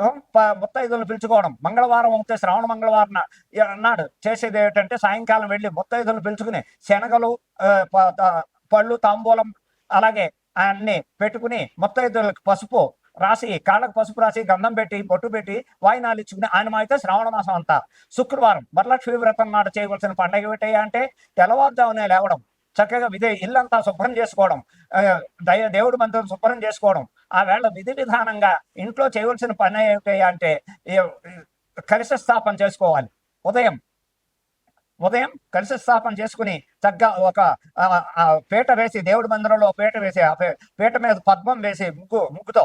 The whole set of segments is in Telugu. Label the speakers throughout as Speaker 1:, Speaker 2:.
Speaker 1: ముత్తైదులను పిలుచుకోవడం. మంగళవారం అయితే శ్రావణ మంగళవారం నాడు చేసేది ఏమిటంటే సాయంకాలం వెళ్ళి ముత్తైదులను పిలుచుకుని శనగలు ప- త- పళ్ళు తాంబూలం అలాగే అన్ని పెట్టుకుని ముత్తైదులకు పసుపు రాసి కాళ్ళకు పసుపు రాసి గంధం పెట్టి బొట్టు పెట్టి వాయినాలు ఇచ్చుకుని ఆయన అయితే శ్రావణ మాసం అంతా. శుక్రవారం వరలక్ష్మి వ్రతం నాడు చేయవలసిన పండగ ఏమిటయ్యా అంటే తెల్లవారుజామునే లేవడం. చక్కగా విదే ఇల్లంతా శుభ్రం చేసుకోవడం. దయ దేవుడి మందిరం శుభ్రం చేసుకోవడం. ఆ వేళ విధి విధానంగా ఇంట్లో చేయవలసిన పని ఏమిటి అంటే కలిసి స్థాపన చేసుకోవాలి. ఉదయం ఉదయం కలిసి స్థాపన చేసుకుని తగ్గ ఒక పీట వేసి దేవుడి మందిరంలో పీట వేసి ఆ పీట మీద పద్మం వేసి ముగ్గు ముగ్గుతో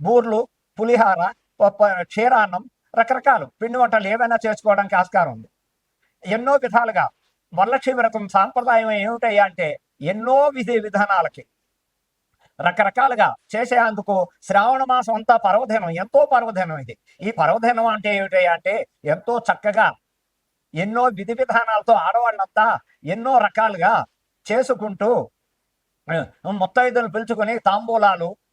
Speaker 1: బూర్లు పులిహార క్షీరాన్నం రకరకాలు. పిండి వంటలు ఏవైనా చేసుకోవడానికి ఆస్కారం ఉంది. ఎన్నో విధాలుగా వరలక్ష్మి వ్రతం సాంప్రదాయం ఏమిటయ్యా అంటే ఎన్నో విధి విధానాలకి రకరకాలుగా చేసేందుకు శ్రావణ మాసం అంతా పర్వదినం ఎంతో పర్వదినం ఇది. ఈ పర్వదినం అంటే ఏమిటయ్యా అంటే ఎంతో చక్కగా ఎన్నో విధి విధానాలతో ఆడవాళ్ళంతా ఎన్నో రకాలుగా చేసుకుంటూ మొత్తం ముత్తైదులు పిలుచుకొని తాంబూలాలు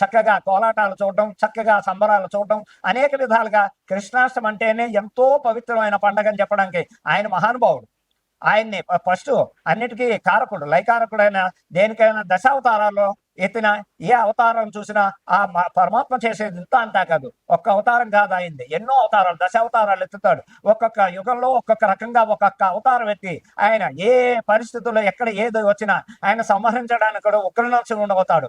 Speaker 1: చక్కగా కోలాటాలు చూడడం చక్కగా సంబరాలు చూడడం అనేక విధాలుగా కృష్ణాష్టమి అంటేనే ఎంతో పవిత్రమైన పండగ అని చెప్పడానికి ఆయన మహానుభావుడు. ఆయన్ని ఫస్ట్ అన్నిటికీ కారకుడు లైకారకుడైన దేనికైనా దశావతారాల్లో ఎత్తిన ఏ అవతారం చూసినా ఆ పరమాత్మ చేసేది ఇంత అంతా కాదు. ఒక్క అవతారం కాదు అయింది ఎన్నో అవతారాలు దశావతారాలు ఎత్తుతాడు. ఒక్కొక్క యుగంలో ఒక్కొక్క రకంగా ఒక్కొక్క అవతారం ఎత్తి ఆయన ఏ పరిస్థితుల్లో ఎక్కడ ఏది వచ్చినా ఆయన సంహరించడానికి కూడా ఉగ్రనరసింహుడు ఉండవుతాడు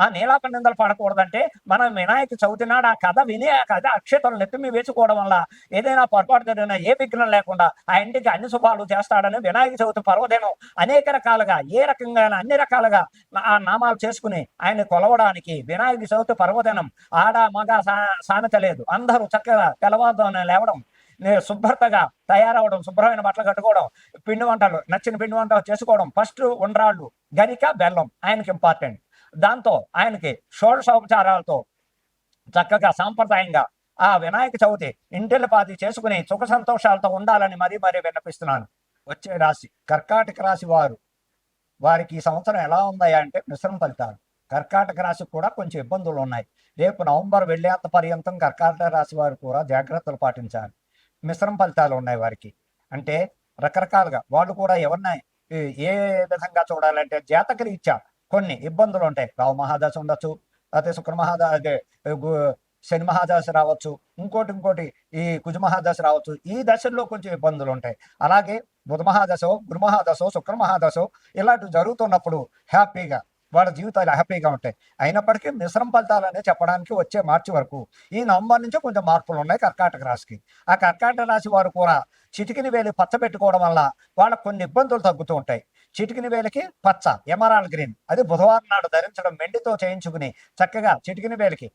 Speaker 1: ఆ నీలాప నిందలు పడకూడదంటే మనం వినాయక చవితి నాడు ఆ కథ విని ఆ కథ అక్షతలు నెత్తిమి వేసుకోవడం వల్ల ఏదైనా పొరపాటు జరిగినా ఏ విఘ్నం లేకుండా ఆ ఇంటికి అన్ని శుభాలు చేస్తాడని వినాయక చవితి పర్వదినం అనేక రకాలుగా ఏ రకంగా అన్ని రకాలుగా ఆ నామాలు చేసుకుని ఆయన కొలవడానికి వినాయక చవితి పర్వదినం ఆడ మగ సా- సామెత లేదు. అందరూ చక్కగా తెల్లవారుజామున లేవడం శుభ్రతగా తయారవడం శుభ్రమైన బట్టలు కట్టుకోవడం పిండి వంటలు నచ్చిన పిండి వంటలు చేసుకోవడం ఫస్ట్ ఉండ్రాళ్ళు గరిక బెల్లం ఆయనకి ఇంపార్టెంట్. దాంతో ఆయనకి షోడశోపచారాలతో చక్కగా సాంప్రదాయంగా ఆ వినాయక చవితి ఇంటిల చేసుకుని సుఖ సంతోషాలతో ఉండాలని మరీ మరీ విన్నపిస్తున్నాను. వచ్చే రాశి కర్కాటక రాశి వారు. వారికి ఈ సంవత్సరం ఎలా ఉందయ్యా అంటే మిశ్రమ ఫలితాలు. కర్కాటక రాశికి కూడా కొంచెం ఇబ్బందులు ఉన్నాయి. రేపు నవంబర్ వెళ్ళేంత పర్యంతం కర్కాటక రాశి వారు కూడా జాగ్రత్తలు పాటించాలి. మిశ్రమ ఫలితాలు ఉన్నాయి వారికి. అంటే రకరకాలుగా వాళ్ళు కూడా ఎవరిని ఏ- ఏ విధంగా చూడాలంటే జాతక రీత్యా కొన్ని ఇబ్బందులు ఉంటాయి. రావు మహాదశ ఉండొచ్చు లేకపోతే శుక్ర మహాద శని మహాదశ రావచ్చు ఇంకోటి ఇంకోటి ఈ కుజ మహాదశ రావచ్చు ఈ దశల్లో కొంచెం ఇబ్బందులు ఉంటాయి. అలాగే బుధ మహాదశో గురు మహాదశో శుక్ర మహాదశో ఇలాంటివి జరుగుతున్నప్పుడు హ్యాపీగా వాళ్ళ జీవితాలు హ్యాపీగా ఉంటాయి. అయినప్పటికీ మిశ్రమ ఫలితాలనే చెప్పడానికి వచ్చే మార్చి వరకు ఈ నవంబర్ నుంచి కొంచెం మార్పులు ఉన్నాయి కర్కాటక రాశికి. ఆ కర్కాటక రాశి వారు కూడా చిటికిని వేలి పచ్చ పెట్టుకోవడం వల్ల వాళ్ళకు కొన్ని ఇబ్బందులు తగ్గుతూ ఉంటాయి. చిటికిని వేలికి పచ్చ ఎమరాల్ గ్రీన్ అది బుధవారం నాడు ధరించడం వెండితో చేయించుకుని చక్కగా చిటికిని వేలికి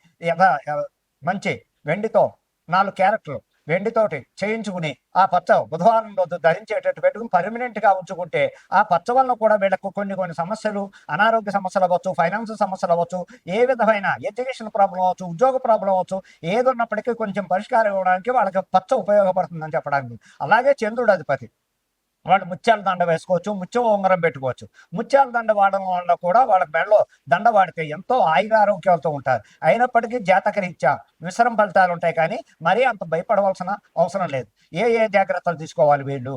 Speaker 1: మంచి వెండితో నాలుగు క్యారెట్లు వెండితోటి చేయించుకుని ఆ పచ్చ బుధవారం రోజు ధరించేటట్టు పెట్టుకుని పర్మనెంట్గా ఉంచుకుంటే ఆ పచ్చ వలన కూడా వీళ్ళకు కొన్ని కొన్ని సమస్యలు అనారోగ్య సమస్యలు అవ్వచ్చు ఫైనాన్స్ సమస్యలు అవ్వచ్చు ఏ విధమైన ఎడ్యుకేషన్ ప్రాబ్లం అవ్వచ్చు ఉద్యోగ ప్రాబ్లం అవ్వచ్చు ఏది ఉన్నప్పటికీ కొంచెం పరిష్కారం ఇవ్వడానికి వాళ్ళకి పచ్చ ఉపయోగపడుతుందని చెప్పడానికి. అలాగే చంద్రుడు అధిపతి. వాళ్ళు ముత్యాల దండ వేసుకోవచ్చు ముత్యం ఉంగరం పెట్టుకోవచ్చు. ముత్యాల దండ వాడడం వల్ల కూడా వాళ్ళ మెడలో దండ వాడితే ఎంతో ఆయుర ఆరోగ్యాలతో ఉంటారు. అయినప్పటికీ జాతకరీత్యా విసరం ఫలితాలు ఉంటాయి కానీ మరీ అంత భయపడవలసిన అవసరం లేదు. ఏ ఏ జాగ్రత్తలు తీసుకోవాలి వీళ్ళు?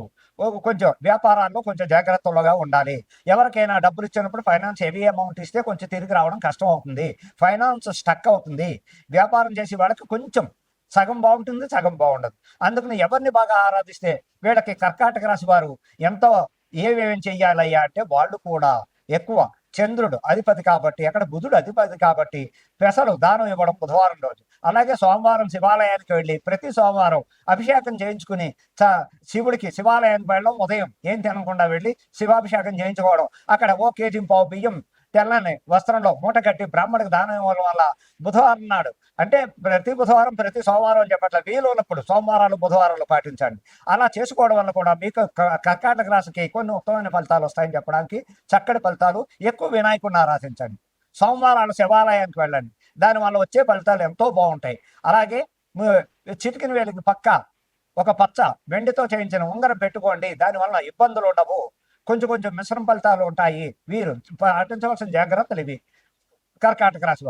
Speaker 1: కొంచెం వ్యాపారాల్లో కొంచెం జాగ్రత్తలుగా ఉండాలి. ఎవరికైనా డబ్బులు ఇచ్చినప్పుడు ఫైనాన్స్ హెవీ అమౌంట్ ఇస్తే కొంచెం తిరిగి రావడం కష్టం అవుతుంది. ఫైనాన్స్ స్టక్ అవుతుంది. వ్యాపారం చేసే వాళ్ళకి కొంచెం సగం బాగుంటుంది సగం బాగుండదు. అందుకని ఎవరిని బాగా ఆరాధిస్తే వీళ్ళకి కర్కాటక రాశి వారు ఎంతో ఏమేమి చెయ్యాలయ్యా అంటే వాళ్ళు కూడా ఎక్కువ చంద్రుడు అధిపతి కాబట్టి అక్కడ బుధుడు అధిపతి కాబట్టి పెసలు దానం ఇవ్వడం బుధవారం రోజు. అలాగే సోమవారం శివాలయానికి వెళ్ళి ప్రతి సోమవారం అభిషేకం చేయించుకుని చ- శివుడికి శివాలయానికి వెళ్ళడం ఉదయం. ఏం తినకుండా వెళ్ళి శివాభిషేకం చేయించుకోవడం. అక్కడ ఓ కేజీ పావు బియ్యం తెల్లని వస్త్రంలో మూట కట్టి బ్రాహ్మడికి దానం ఇవ్వడం వల్ల బుధవారం నాడు అంటే ప్రతి బుధవారం ప్రతి సోమవారం అని చెప్పట్ల వీలు ఉన్నప్పుడు సోమవారాలు బుధవారాలు పాటించండి. అలా చేసుకోవడం వల్ల కూడా మీకు కర్కాటక రాశికి కొన్ని ఉత్తమమైన ఫలితాలు వస్తాయని చెప్పడానికి చక్కటి ఫలితాలు ఎక్కువ వినాయకుడిని ఆరాధించండి. సోమవారాలు శివాలయానికి వెళ్ళండి. దానివల్ల వచ్చే ఫలితాలు ఎంతో బాగుంటాయి. అలాగే చిటికిన వేలికి పక్క ఒక పచ్చ వెండితో చేయించిన ఉంగరం పెట్టుకోండి. దానివల్ల ఇబ్బందులు ఉండవు. కొంచెం కొంచెం మిశ్రమ ఫలితాలు ఉంటాయి. వీరు పాటించవలసిన జాగ్రత్తలు ఇవి. కర్కాటక రాశి